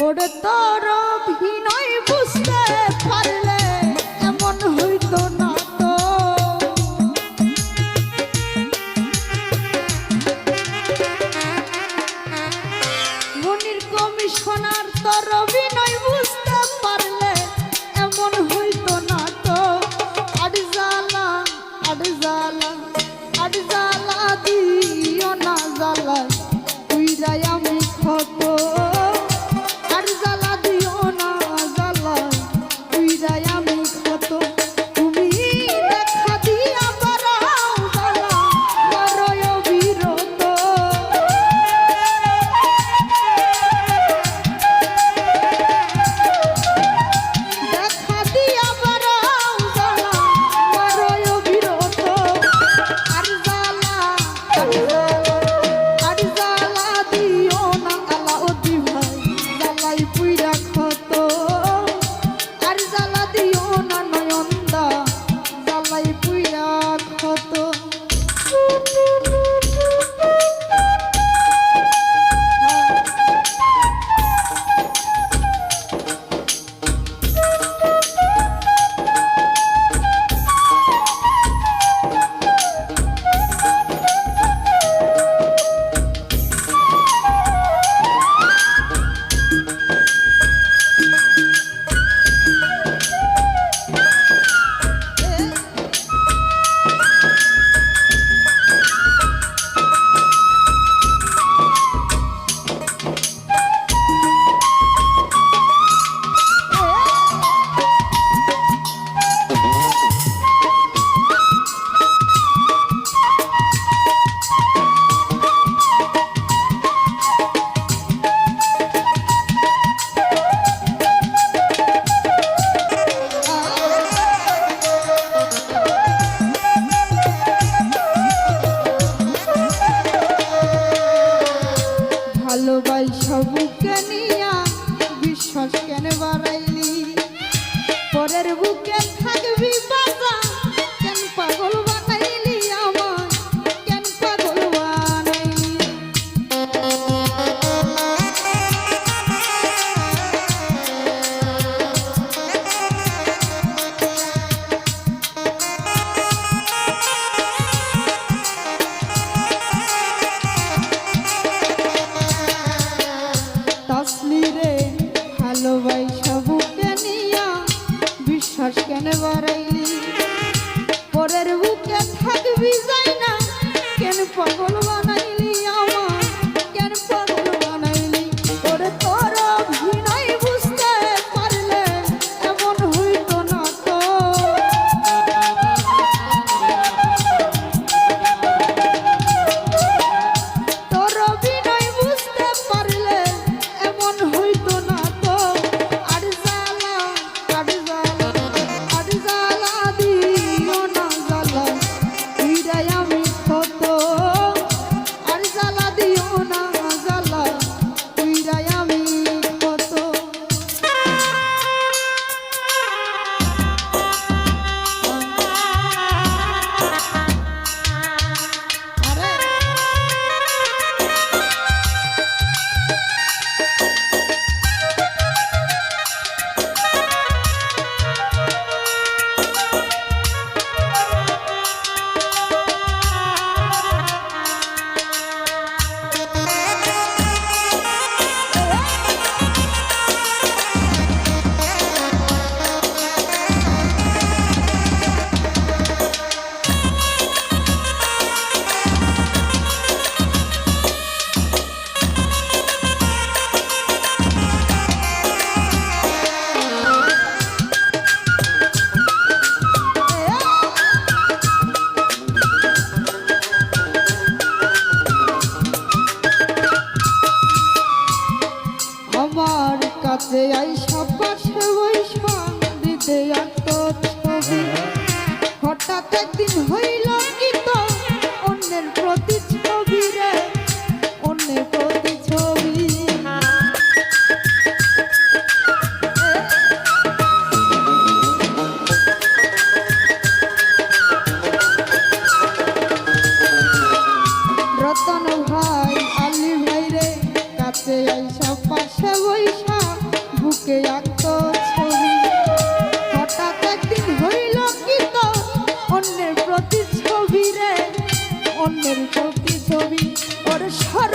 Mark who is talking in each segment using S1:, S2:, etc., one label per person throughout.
S1: ওর তর অভিনয় বুঝতে পারলে কাছে আই সব পাশে ওই সঙ্গীতে হঠাৎ একদিন হয়ে বুকে আক্ত ছবি। হঠাৎ একদিন হইল কি তো? অন্যের প্রতি ছবি রে, অন্যের প্রতি ছবি ওর সর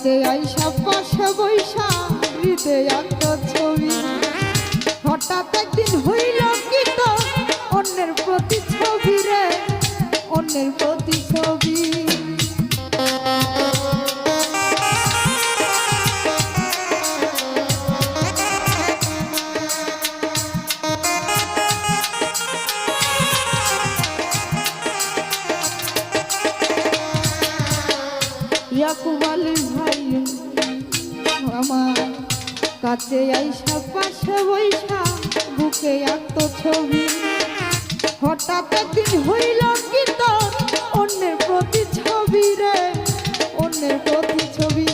S1: আসতে আইসা, পাশে বৈশা হৃদে একটা ছবি। হঠাৎ একদিন হইল কি তো, অন্যের প্রতি ছবি রে, অন্যের প্রতি ইয়াকুব আলী ভাই, আমার কাছে আইসা পাশে বৈশা বুকে আত্ম ছবি। হঠাৎ একদিন হইল কি তোর অন্যের প্রতি ছবি রে, অন্যের প্রতি ছবি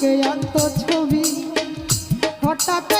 S1: আঁকে আঁকত ছবি হঠাৎ